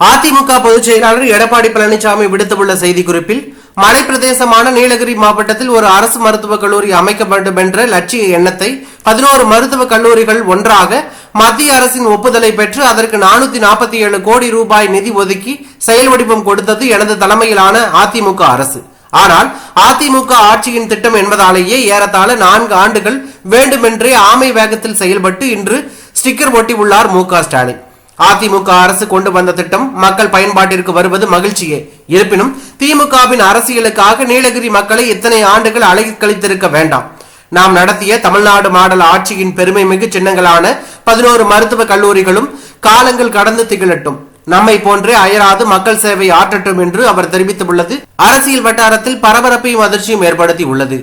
அதிமுக பொதுச் செயலாளர் எடப்பாடி பழனிசாமி விடுத்துள்ள செய்திக்குறிப்பில் மலைப்பிரதேசமான நீலகிரி மாவட்டத்தில் ஒரு அரசு மருத்துவக் கல்லூரி அமைக்க வேண்டும் என்ற லட்சிய எண்ணத்தை பதினோரு மருத்துவக் கல்லூரிகள் ஒன்றாக மத்திய அரசின் ஒப்புதலை பெற்று அதற்கு நானூத்தி நாற்பத்தி ஏழு கோடி ரூபாய் நிதி ஒதுக்கி செயல் வடிவம் கொடுத்தது எனது தலைமையிலான அதிமுக அரசு. ஆனால் அதிமுக ஆட்சியின் திட்டம் என்பதாலேயே ஏறத்தாழ நான்கு ஆண்டுகள் வேண்டுமென்றே ஆமை வேகத்தில் செயல்பட்டு இன்று ஸ்டிக்கர் ஒட்டி உள்ளார் மு க ஸ்டாலின். அதிமுக அரசு கொண்டு வந்த திட்டம் மக்கள் பயன்பாட்டிற்கு வருவது மகிழ்ச்சியே. இருப்பினும் திமுகவின் அரசியலுக்காக நீலகிரி மக்களை இத்தனை ஆண்டுகள் அலைக்கழித்திருக்க வேண்டாம். நாம் நடத்திய தமிழ்நாடு மாடல் ஆட்சியின் பெருமை மிகு சின்னங்களான பதினோரு மருத்துவக் கல்லூரிகளும் காலங்கள் கடந்து திகழட்டும். நம்மை போன்றே அயராது மக்கள் சேவை ஆற்றட்டும் என்று அவர் தெரிவித்துள்ளது. அரசியல் வட்டாரத்தில் பரபரப்பையும் அதிர்ச்சியும் ஏற்படுத்தி உள்ளது